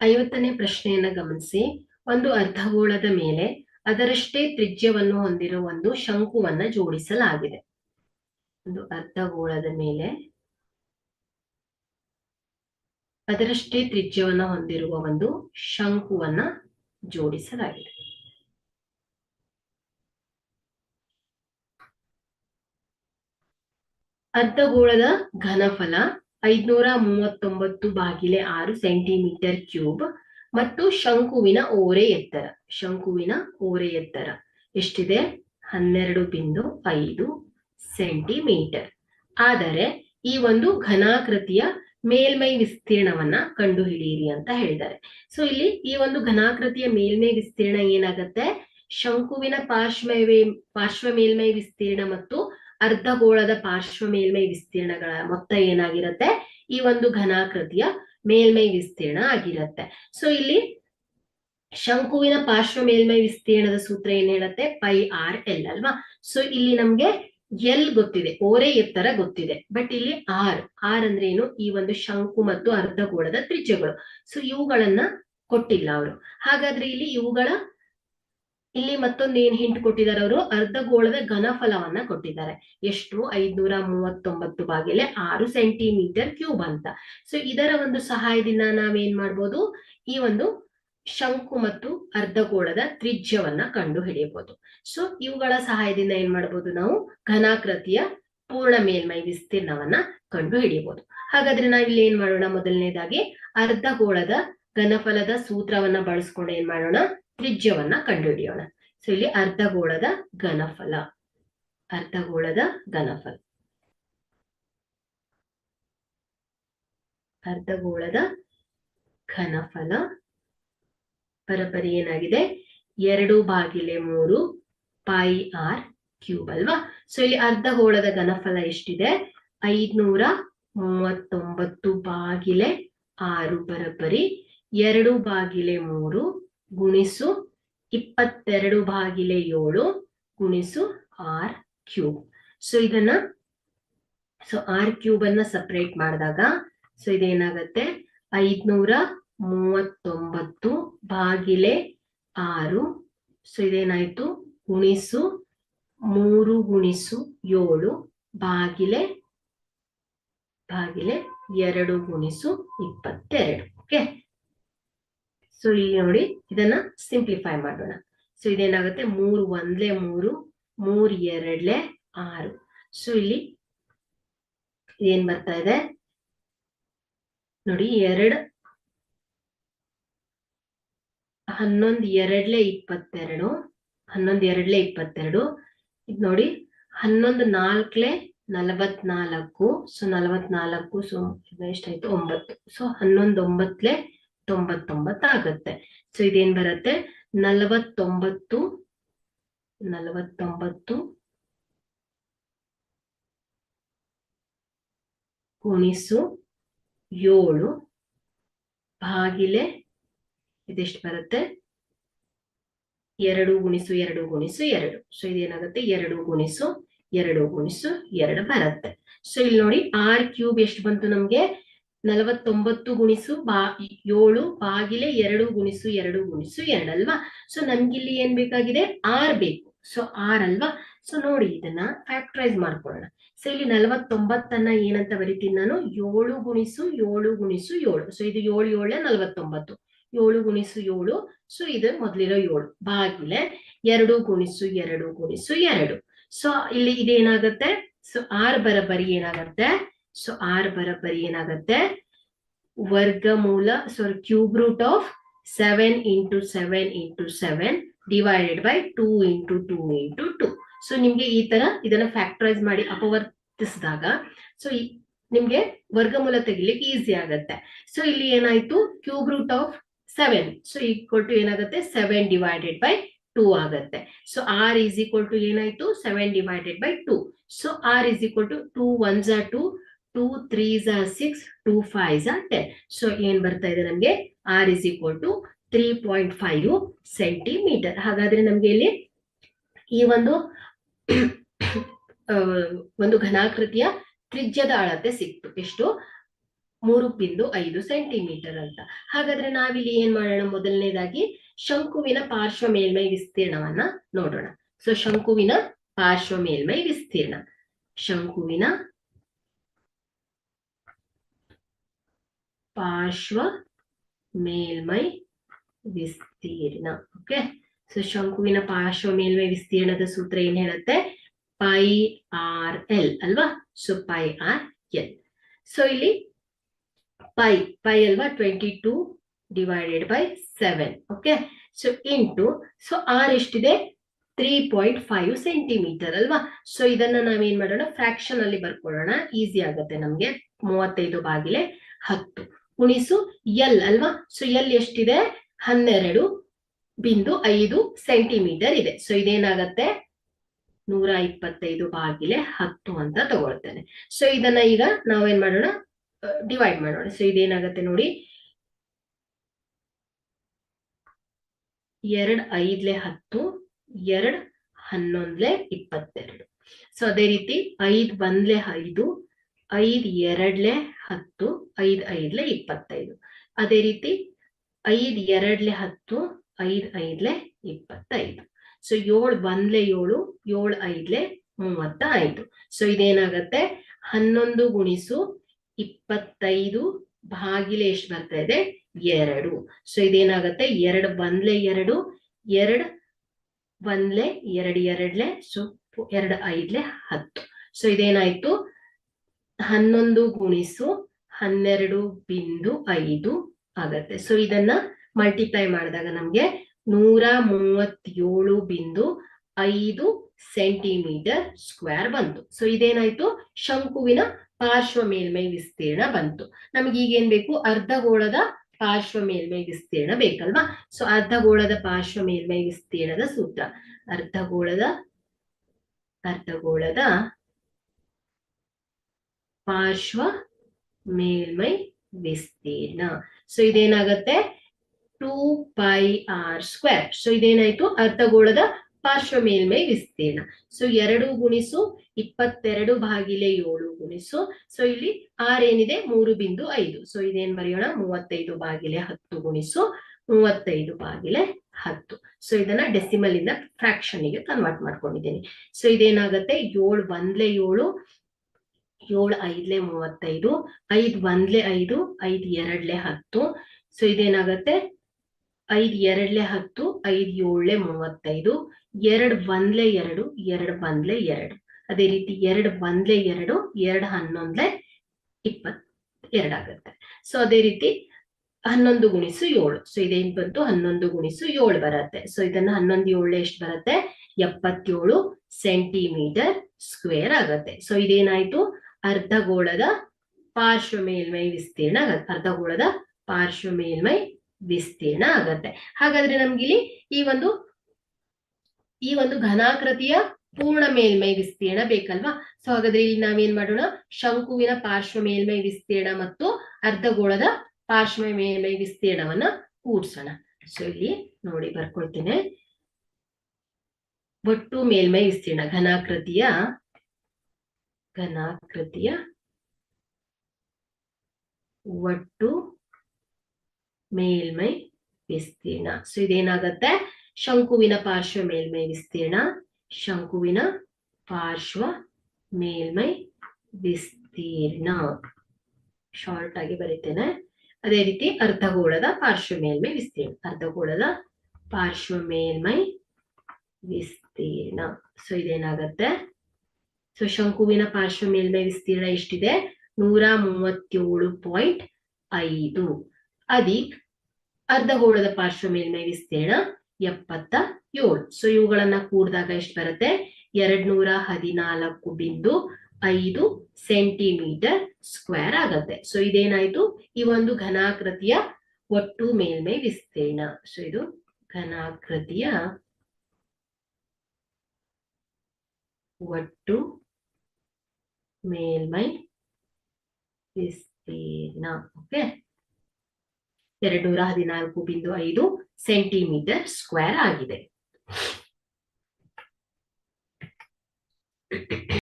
ಐವತ್ತನೇ ಪ್ರಶ್ನೆಯನ್ನ ಗಮನಿಸಿ. ಒಂದು ಅರ್ಧಗೋಳದ ಮೇಲೆ ಅದರಷ್ಟೇ ತ್ರಿಜ್ಯವನ್ನು ಹೊಂದಿರುವ ಒಂದು ಶಂಕುವನ್ನ ಜೋಡಿಸಲಾಗಿದೆ. ಒಂದು ಅರ್ಧಗೋಳದ ಮೇಲೆ ಅದರಷ್ಟೇ ತ್ರಿಜ್ಯವನ್ನ ಹೊಂದಿರುವ ಒಂದು ಶಂಕುವನ್ನ ಜೋಡಿಸಲಾಗಿದೆ. ಅರ್ಧಗೋಳದ ಘನಫಲ ಐದ್ನೂರ ಮೂವತ್ತೊಂಬತ್ತು ಬಾಗಿಲೆ ಆರು ಸೆಂಟಿಮೀಟರ್ ಕ್ಯೂಬ್ ಮತ್ತು ಶಂಕುವಿನ ಓರೆ ಎತ್ತರ. ಶಂಕುವಿನ ಓರೆ ಎತ್ತರ. ಎಷ್ಟಿದೆ? ಹನ್ನೆರಡು ಬಿಂದು ಐದು ಸೆಂಟಿಮೀಟರ್. ಆದರೆ ಈ ಒಂದು ಘನಾಕೃತಿಯ ಮೇಲ್ಮೈ ವಿಸ್ತೀರ್ಣವನ್ನ ಕಂಡುಹಿಡಿಯಿರಿ ಅಂತ ಹೇಳಿದ್ದಾರೆ. ಸೊ ಇಲ್ಲಿ ಈ ಒಂದು ಘನಾಕೃತಿಯ ಮೇಲ್ಮೈ ವಿಸ್ತೀರ್ಣ ಏನಾಗತ್ತೆ? ಶಂಕುವಿನ ಪಾರ್ಶ್ವ ಪಾರ್ಶ್ವ ಮೇಲ್ಮೈ ವಿಸ್ತೀರ್ಣ ಮತ್ತು ಅರ್ಧಗೋಳದ ಪಾರ್ಶ್ವ ಮೇಲ್ಮೈ ವಿಸ್ತೀರ್ಣಗಳ ಮೊತ್ತ ಏನಾಗಿರುತ್ತೆ? ಈ ಒಂದು ಘನಾಕೃತಿಯ ಮೇಲ್ಮೈ ವಿಸ್ತೀರ್ಣ ಆಗಿರುತ್ತೆ. ಸೊ ಇಲ್ಲಿ ಶಂಕುವಿನ ಪಾರ್ಶ್ವ ಮೇಲ್ಮೈ ವಿಸ್ತೀರ್ಣದ ಸೂತ್ರ ಏನ್ ಹೇಳುತ್ತೆ? ಪೈ ಆರ್ ಎಲ್ ಅಲ್ವಾ? ಸೊ ಇಲ್ಲಿ ನಮ್ಗೆ ಎಲ್ ಗೊತ್ತಿದೆ, ಓರೆ ಎತ್ತರ ಗೊತ್ತಿದೆ. ಬಟ್ ಇಲ್ಲಿ ಆರ್ ಆರ್ ಅಂದ್ರೆ ಏನು? ಈ ಒಂದು ಶಂಕು ಮತ್ತು ಅರ್ಧಗೋಳದ ತ್ರಿಜ್ಯಗಳು. ಸೊ ಇವುಗಳನ್ನ ಕೊಟ್ಟಿಲ್ಲ ಅವರು. ಹಾಗಾದ್ರೆ ಇಲ್ಲಿ ಇವುಗಳ ಇಲ್ಲಿ ಮತ್ತೊಂದು ಏನ್ ಹಿಂಟ್ ಕೊಟ್ಟಿದ್ದಾರೆ ಅವರು? ಅರ್ಧಗೋಳದ ಘನಫಲವನ್ನ ಕೊಟ್ಟಿದ್ದಾರೆ. ಎಷ್ಟು? ಐದ್ನೂರ ಮೂವತ್ತೊಂಬತ್ತು ಬಾಗಿಲೆ ಆರು ಸೆಂಟಿಮೀಟರ್ ಕ್ಯೂಬ್ ಅಂತ. ಸೊ ಇದರ ಒಂದು ಸಹಾಯದಿಂದ ನಾವೇನ್ ಮಾಡ್ಬೋದು? ಈ ಒಂದು ಶಂಕು ಮತ್ತು ಅರ್ಧಗೋಳದ ತ್ರಿಜ್ಯವನ್ನ ಕಂಡು ಹಿಡಿಯಬಹುದು ಸೊ ಇವುಗಳ ಸಹಾಯದಿಂದ ಏನ್ ಮಾಡಬಹುದು ನಾವು? ಘನಾಕೃತಿಯ ಪೂರ್ಣ ಮೇಲ್ಮೈ ವಿಸ್ತೀರ್ಣವನ್ನ ಕಂಡು ಹಿಡಿಯಬಹುದು ಹಾಗಾದ್ರೆ ನಾವಿಲ್ಲಿ ಏನ್ ಮಾಡೋಣ ಮೊದಲನೇದಾಗಿ? ಅರ್ಧಗೋಳದ ಘನಫಲದ ಸೂತ್ರವನ್ನ ಬಳಸ್ಕೊಂಡು ಏನ್ ಮಾಡೋಣ? ತ್ರಿಜ್ಯವನ್ನ ಕಂಡುಹಿಡಿಯೋಣ. ಸೊ ಇಲ್ಲಿ ಅರ್ಧಗೋಳದ ಘನಫಲ. ಅರ್ಧಗೋಳದ ಘನಫಲ. ಅರ್ಧಗೋಳದ ಘನಫಲ. ಬರಬರಿ ಏನಾಗಿದೆ? ಎರಡು ಬಾಗಿಲೆ ಮೂರು ಪೈ ಆರ್ ಕ್ಯೂಬ್ ಅಲ್ವಾ? ಸೊ ಇಲ್ಲಿ ಅರ್ಧಗೋಳದ ಘನಫಲ ಎಷ್ಟಿದೆ? ಐದ್ನೂರ ಮೂವತ್ತೊಂಬತ್ತು ಬಾಗಿಲೆ ಆರು ಬರಬರಿ ಎರಡು ಬಾಗಿಲೆ ಮೂರು ಗುಣಿಸು ಇಪ್ಪತ್ತೆರಡು ಬಾಗಿಲೆ ಏಳು ಗುಣಿಸು ಆರ್ ಕ್ಯೂಬ್. ಸೊ ಇದನ್ನ ಸೊ ಆರ್ ಕ್ಯೂಬ್ ಅನ್ನ ಸಪ್ರೇಟ್ ಮಾಡಿದಾಗ ಸೊ ಇದೇನಾಗತ್ತೆ? ಐದ್ನೂರ ಮೂವತ್ತೊಂಬತ್ತು ಬಾಗಿಲೆ ಆರು. ಸೊ ಇದೇನಾಯ್ತು? ಗುಣಿಸು ಮೂರು ಗುಣಿಸು ಏಳು ಬಾಗಿಲೆ ಬಾಗಿಲೆ ಎರಡು ಗುಣಿಸು ಇಪ್ಪತ್ತೆರಡು. ಓಕೆ ಸೊ ಇಲ್ಲಿ ನೋಡಿ, ಇದನ್ನ ಸಿಂಪ್ಲಿಫೈ ಮಾಡೋಣ. ಸೊ ಇದೇನಾಗುತ್ತೆ? ಮೂರು ಒಂದ್ಲೆ ಮೂರು, ಮೂರ್ ಎರಡ್ಲೆ ಆರು. ಸೊ ಇಲ್ಲಿ ಏನ್ ಬರ್ತಾ ಇದೆ? ನೋಡಿ, ಎರಡ್, ಹನ್ನೊಂದ್ ಎರಡ್ಲೆ ಇಪ್ಪತ್ತೆರಡು, ಹನ್ನೊಂದ್ ಎರಡ್ಲೆ ಇಪ್ಪತ್ತೆರಡು. ಇದ್ ನೋಡಿ, ಹನ್ನೊಂದು ನಾಲ್ಕ್ಲೆ ನಲವತ್ನಾಲ್ಕು. ಸೊ ನಲವತ್ನಾಲ್ಕು ಸೊ ಎಷ್ಟಾಯ್ತು? ಒಂಬತ್ತು. ಸೊ ಹನ್ನೊಂದ್ ಒಂಬತ್ಲೆ ತೊಂಬತ್ತೊಂಬತ್ತು ಆಗತ್ತೆ ಸೊ ಇದೇನ್ ಬರುತ್ತೆ? ನಲವತ್ತೊಂಬತ್ತು ನಲವತ್ತೊಂಬತ್ತು ಗುಣಿಸು ಏಳು ಬಾಗಿಲೆ, ಇದೆಷ್ಟು ಬರುತ್ತೆ? ಎರಡು ಗುಣಿಸು ಎರಡು ಗುಣಿಸು ಎರಡು. ಸೊ ಇದೇನಾಗುತ್ತೆ? ಎರಡು ಗುಣಿಸು ಎರಡು ಗುಣಿಸು ಎರಡು ಬರುತ್ತೆ. ಸೊ ಇಲ್ಲಿ ನೋಡಿ ಆರ್ ಕ್ಯೂಬ್ ಎಷ್ಟು ಬಂತು ನಮ್ಗೆ? ನಲವತ್ತೊಂಬತ್ತು ಗುಣಿಸು ಬಾ, ಏಳು ಬಾಗಿಲೆ ಎರಡು ಗುಣಿಸು ಎರಡು ಗುಣಿಸು ಎರಡು ಅಲ್ವಾ? ಸೊ ನಮ್ಗಿಲ್ಲಿ ಏನ್ ಬೇಕಾಗಿದೆ? ಆರ್ ಬೇಕು. ಸೊ ಆರ್ ಅಲ್ವಾ? ಸೊ ನೋಡಿ ಇದನ್ನ ಫ್ಯಾಕ್ಟರೈಸ್ ಮಾಡ್ಕೊಳ್ಳೋಣ. ಸೊ ಇಲ್ಲಿ ನಲವತ್ತೊಂಬತ್ತನ್ನ ಏನಂತ ಬರಿತೀನಿ ನಾನು? ಏಳು ಗುಣಿಸು ಏಳು ಗುಣಿಸು ಏಳು. ಸೊ ಇದು ಏಳು ಏಳೆ ನಲವತ್ತೊಂಬತ್ತು. ಏಳು ಗುಣಿಸು ಏಳು. ಸೊ ಇದು ಮೊದಲಿರೋ ಏಳು. ಬಾಗಿಲೆ ಎರಡು ಗುಣಿಸು ಎರಡು ಗುಣಿಸು ಎರಡು. ಸೊ ಇಲ್ಲಿ ಇದೇನಾಗತ್ತೆ? ಸೊ ಆರ್ ಬರಬರಿ ಏನಾಗತ್ತೆ? ಸೊ ಆರ್ ಬರೋಬ್ಬರಿ ಏನಾಗತ್ತೆ? ವರ್ಗಮೂಲ sorry cube root of seven into seven into seven divided by two into two into two so ನಿಮ್ಗೆ ಈ ತರ ಇದನ್ನ ಫ್ಯಾಕ್ಟರೈಸ್ ಮಾಡಿ ಅಪವರ್ತಿಸಿದಾಗ ಸೊ ನಿಮ್ಗೆ ವರ್ಗಮೂಲ ತೆಗಿಲಿಕ್ಕೆ ಈಸಿ ಆಗತ್ತೆ. ಸೊ ಇಲ್ಲಿ ಏನಾಯ್ತು? Cube root of seven so equal to ಏನಾಗುತ್ತೆ? ಸೆವೆನ್ ಡಿವೈಡೆಡ್ ಬೈ ಟೂ ಆಗತ್ತೆ. So R is equal to ಏನಾಯ್ತು? Seven divided by two so R is equal to two one Jha two two three six two five Jha ten so ಏನ್ ಬರ್ತಾ ಇದೆ ನಮ್ಗೆ? R is equal to three point five centimetre ಹಾಗಾದ್ರೆ ನಮ್ಗೆ ಇಲ್ಲಿ ಈ ಒಂದು ಒಂದು ಘನಾಕೃತಿಯ ತ್ರಿಜ್ಯದ ಅಳತೆ ಸಿಕ್ತು. ಎಷ್ಟು? ಮೂರು ಬಿಂದು ಐದು ಸೆಂಟಿಮೀಟರ್ ಅಂತ. ಹಾಗಾದ್ರೆ ನಾವಿಲ್ಲಿ ಏನ್ ಮಾಡೋಣ? ಮೊದಲನೇದಾಗಿ ಶಂಕುವಿನ ಪಾರ್ಶ್ವ ಮೇಲ್ಮೈ ವಿಸ್ತೀರ್ಣವನ್ನ ನೋಡೋಣ. ಸೊ ಶಂಕುವಿನ ಪಾರ್ಶ್ವ ಮೇಲ್ಮೈ ವಿಸ್ತೀರ್ಣ. ಶಂಕುವಿನ ಪಾರ್ಶ್ವ ಮೇಲ್ಮೈ ವಿಸ್ತೀರ್ಣ ಓಕೆ ಸೊ ಶಂಕುವಿನ ಪಾರ್ಶ್ವ ಮೇಲ್ಮೈ ವಿಸ್ತೀರ್ಣದ ಸೂತ್ರ ಏನ್ ಹೇಳುತ್ತೆ? ಪೈ ಆರ್ ಎಲ್ ಅಲ್ವಾ? So pi R L. So ಇಲ್ಲಿ ಪೈ ಪೈ ಅಲ್ವಾ? Twenty two divided by seven okay so into so R ಎಷ್ಟಿದೆ? ತ್ರೀ ಪಾಯಿಂಟ್ ಫೈವ್ ಸೆಂಟಿಮೀಟರ್ ಅಲ್ವಾ? ಸೊ ಇದನ್ನ ನಾವೇನ್ ಮಾಡೋಣ? ಫ್ರಾಕ್ಷನ್ ಅಲ್ಲಿ ಬರ್ಕೊಳ್ಳೋಣ. ಈಸಿ ಆಗುತ್ತೆ ನಮ್ಗೆ. ಮೂವತ್ತೈದು ಬಾಗಿಲೆ ಹತ್ತು. ಗುಣಿಸು ಎಲ್ ಅಲ್ವಾ? ಸೊ ಎಲ್ ಎಷ್ಟಿದೆ? ಹನ್ನೆರಡು ಬಿಂದು ಐದು ಸೆಂಟಿಮೀಟರ್ ಇದೆ. ಸೊ ಇದೇನಾಗತ್ತೆ? ನೂರ ಇಪ್ಪತ್ತೈದು ಬಾಗಿಲೆ ಹತ್ತು ಅಂತ ತಗೊಳ್ತೇನೆ. ಸೊ ಇದನ್ನ ಈಗ ನಾವೇನ್ ಮಾಡೋಣ? ಡಿವೈಡ್ ಮಾಡೋಣ. ಸೊ ಇದೇನಾಗತ್ತೆ ನೋಡಿ? ಎರಡ್ ಐದ್ಲೆ ಹತ್ತು, ಎರಡ್ ಹನ್ನೊಂದ್ಲೆ ಇಪ್ಪತ್ತೆರಡು. ಸೊ ಅದೇ ರೀತಿ ಐದ್ ಒಂದ್ಲೆ ಐದು ಐದ್ ಎರಡ್ಲೆ ಹತ್ತು, ಐದ್ ಐದ್ಲೆ ಇಪ್ಪತ್ತೈದು. ಅದೇ ರೀತಿ ಐದ್ ಎರಡ್ಲೆ ಹತ್ತು, ಐದ್ ಐದ್ಲೆ ಇಪ್ಪತ್ತೈದು. ಸೊ ಏಳ್ ಬಂದ್ಲೆ ಏಳು, ಏಳ್ ಐದ್ಲೆ ಮೂವತ್ತ ಐದು ಸೊ ಇದೇನಾಗತ್ತೆ? ಹನ್ನೊಂದು ಗುಣಿಸು ಇಪ್ಪತ್ತೈದು ಭಾಗಿಲೆ ಎಷ್ಟು ಬರ್ತಾ ಇದೆ? ಎರಡು. ಸೊ ಇದೇನಾಗತ್ತೆ? ಎರಡು ಬಂದ್ಲೆ ಎರಡು, ಎರಡ್ ಬಂದ್ಲೆ ಎರಡ್ ಎರಡ್ಲೆ ಸೊ ಎರಡ್ ಐದ್ಲೆ ಹತ್ತು. ಸೊ ಇದೇನಾಯ್ತು? ಹನ್ನೊಂದು ಗುಣಿಸು ಹನ್ನೆರಡು ಬಿಂದು ಐದು ಆಗತ್ತೆ. ಸೊ ಇದನ್ನ ಮಲ್ಟಿಪ್ಲೈ ಮಾಡಿದಾಗ ನಮ್ಗೆ ನೂರ ಮೂವತ್ತೇಳು ಬಿಂದು ಐದು ಸೆಂಟಿಮೀಟರ್ ಸ್ಕ್ವೇರ್ ಬಂತು. ಸೊ ಇದೇನಾಯ್ತು? ಶಂಕುವಿನ ಪಾರ್ಶ್ವ ಮೇಲ್ಮೈ ವಿಸ್ತೀರ್ಣ ಬಂತು. ನಮ್ಗೆ ಈಗ ಏನ್ ಬೇಕು? ಅರ್ಧಗೋಳದ ಪಾರ್ಶ್ವ ಮೇಲ್ಮೈ ವಿಸ್ತೀರ್ಣ ಬೇಕಲ್ವಾ? ಸೊ ಅರ್ಧಗೋಳದ ಪಾರ್ಶ್ವ ಮೇಲ್ಮೈ ವಿಸ್ತೀರ್ಣದ ಸೂತ್ರ. ಅರ್ಧಗೋಳದ ಅರ್ಧಗೋಳದ ಪಾರ್ಶ್ವ ಮೇಲ್ಮೈ ವಿಸ್ತೀರ್ಣ. So ಇದೇನಾಗತ್ತೆ? Two pi R square so ಇದೇನಾಯ್ತು? ಅರ್ಧಗೋಳದ ಪಾರ್ಶ್ವ ಮೇಲ್ಮೈ ವಿಸ್ತೀರ್ಣ. ಸೊ ಎರಡು ಗುಣಿಸು ಇಪ್ಪತ್ತೆರಡು ಬಾಗಿಲೆ ಏಳು ಗುಣಿಸು. ಸೊ ಇಲ್ಲಿ ಆರ್ ಏನಿದೆ? ಮೂರು ಬಿಂದು ಐದು. ಸೊ ಇದೇನ್ ಬರೆಯೋಣ? ಮೂವತ್ತೈದು ಬಾಗಿಲೆ ಹತ್ತು ಗುಣಿಸು ಮೂವತ್ತೈದು ಬಾಗಿಲೆ ಹತ್ತು. ಸೊ ಇದನ್ನ ಡೆಸಿಮಲ್ ಇಂದ ಫ್ರಾಕ್ಷನ್ಗೆ ಕನ್ವರ್ಟ್ ಮಾಡ್ಕೊಂಡಿದ್ದೀನಿ. ಸೊ ಇದೇನಾಗತ್ತೆ? ಏಳು, ಒಂದ್ಲೆ ಏಳು ಏಳು ಐದ್ಲೆ ಮೂವತ್ತೈದು ಐದ್ ಒಂದ್ಲೆ ಐದು ಐದ್ ಎರಡ್ಲೆ ಹತ್ತು. ಸೊ ಇದೇನಾಗತ್ತೆ? ಐದ್ ಎರಡ್ಲೆ ಹತ್ತು ಐದ್ ಏಳ್ಲೆ ಮೂವತ್ತೈದು ಎರಡ್ ಒಂದ್ಲೆ ಎರಡು ಎರಡ್ ಒಂದ್ಲೆ ಎರಡು. ಅದೇ ರೀತಿ ಎರಡ್ ಒಂದ್ಲೆ ಎರಡು ಎರಡ್ ಹನ್ನೊಂದ್ಲೆ ಇಪ್ಪತ್ ಎರಡಾಗತ್ತೆ ಸೊ ಅದೇ ರೀತಿ ಹನ್ನೊಂದು ಗುಣಿಸು ಏಳು. ಸೊ ಇದೇನ್ ಬಂತು? ಹನ್ನೊಂದು ಗುಣಿಸು ಏಳು ಬರತ್ತೆ. ಸೊ ಇದನ್ನ ಹನ್ನೊಂದು ಏಳು ಎಷ್ಟು ಬರುತ್ತೆ? ಎಪ್ಪತ್ತೇಳು ಸೆಂಟಿಮೀಟರ್ ಸ್ಕ್ವೇರ್ ಆಗತ್ತೆ. ಸೊ ಇದೇನಾಯ್ತು? ಅರ್ಧಗೋಳದ ಪಾರ್ಶ್ವ ಮೇಲ್ಮೈ ವಿಸ್ತೀರ್ಣ ಆಗತ್ತೆ. ಅರ್ಧಗೋಳದ ಪಾರ್ಶ್ವ ಮೇಲ್ಮೈ ವಿಸ್ತೀರ್ಣ ಆಗತ್ತೆ. ಹಾಗಾದ್ರೆ ನಮ್ಗಿಲ್ಲಿ ಈ ಒಂದು ಈ ಒಂದು ಘನಾಕೃತಿಯ ಪೂರ್ಣ ಮೇಲ್ಮೈ ವಿಸ್ತೀರ್ಣ ಬೇಕಲ್ವಾ? ಸೊ ಹಾಗಾದ್ರೆ ಇಲ್ಲಿ ನಾವೇನ್ ಮಾಡೋಣ? ಶಂಕುವಿನ ಪಾರ್ಶ್ವ ಮೇಲ್ಮೈ ವಿಸ್ತೀರ್ಣ ಮತ್ತು ಅರ್ಧಗೋಳದ ಪಾರ್ಶ್ವ ಮೇಲ್ಮೈ ವಿಸ್ತೀರ್ಣವನ್ನ ಕೂಡ್ಸೋಣ. ಸೊ ಇಲ್ಲಿ ನೋಡಿ ಬರ್ಕೊಳ್ತೇನೆ. ಒಟ್ಟು ಮೇಲ್ಮೈ ವಿಸ್ತೀರ್ಣ ಘನಾಕೃತಿಯ ಘನಾಕೃತಿಯ ಒಟ್ಟು ಮೇಲ್ಮೈ ವಿಸ್ತೀರ್ಣ. ಸೊ ಇದೇನಾಗತ್ತೆ? ಶಂಕುವಿನ ಪಾರ್ಶ್ವ ಮೇಲ್ಮೈ ವಿಸ್ತೀರ್ಣ, ಶಂಕುವಿನ ಪಾರ್ಶ್ವ ಮೇಲ್ಮೈ ವಿಸ್ತೀರ್ಣ. ಶಾರ್ಟ್ ಆಗಿ ಬರೀತೇನೆ. ಅದೇ ರೀತಿ ಅರ್ಧಗೋಳದ ಪಾರ್ಶ್ವ ಮೇಲ್ಮೈ ವಿಸ್ತೀರ್ಣ. ಅರ್ಧಗೋಳದ ಪಾರ್ಶ್ವ ಮೇಲ್ಮೈ ವಿಸ್ತೀರ್ಣ. ಸೊ ಇದೇನಾಗತ್ತೆ? ಸೊ ಶಂಕುವಿನ ಪಾರ್ಶ್ವ ಮೇಲ್ಮೈ ವಿಸ್ತೀರ್ಣ ಎಷ್ಟಿದೆ? ನೂರ ಮೂವತ್ತೇಳು ಪಾಯಿಂಟ್ ಐದು. ಅದಿಕ್ ಅರ್ಧಗೋಳದ ಪಾರ್ಶ್ವ ಮೇಲ್ಮೈ ವಿಸ್ತೀರ್ಣ ಎಪ್ಪತ್ತ ಏಳು ಸೊ ಇವುಗಳನ್ನ ಕೂಡಿದಾಗ ಎಷ್ಟು ಬರುತ್ತೆ? ಎರಡ್ ನೂರ ಹದಿನಾಲ್ಕು ಬಿಂದು ಐದು ಸೆಂಟಿಮೀಟರ್ ಸ್ಕ್ವೇರ್ ಆಗತ್ತೆ. ಸೊ ಇದೇನಾಯ್ತು? ಈ ಒಂದು ಘನಾಕೃತಿಯ ಒಟ್ಟು ಮೇಲ್ಮೈ ವಿಸ್ತೀರ್ಣ. ಸೊ ಇದು ಘನಾಕೃತಿಯ ಒಟ್ಟು ಮೇಲ್ಮೈ. ವಿಸ್ತೀರ್ಣ ಓಕೆ. ಎರಡು ಹದಿನಾಲ್ಕು ಬಿಂದು ಐದು ಸೆಂಟಿಮೀಟರ್ ಸ್ಕ್ವೇರ್ ಆಗಿದೆ.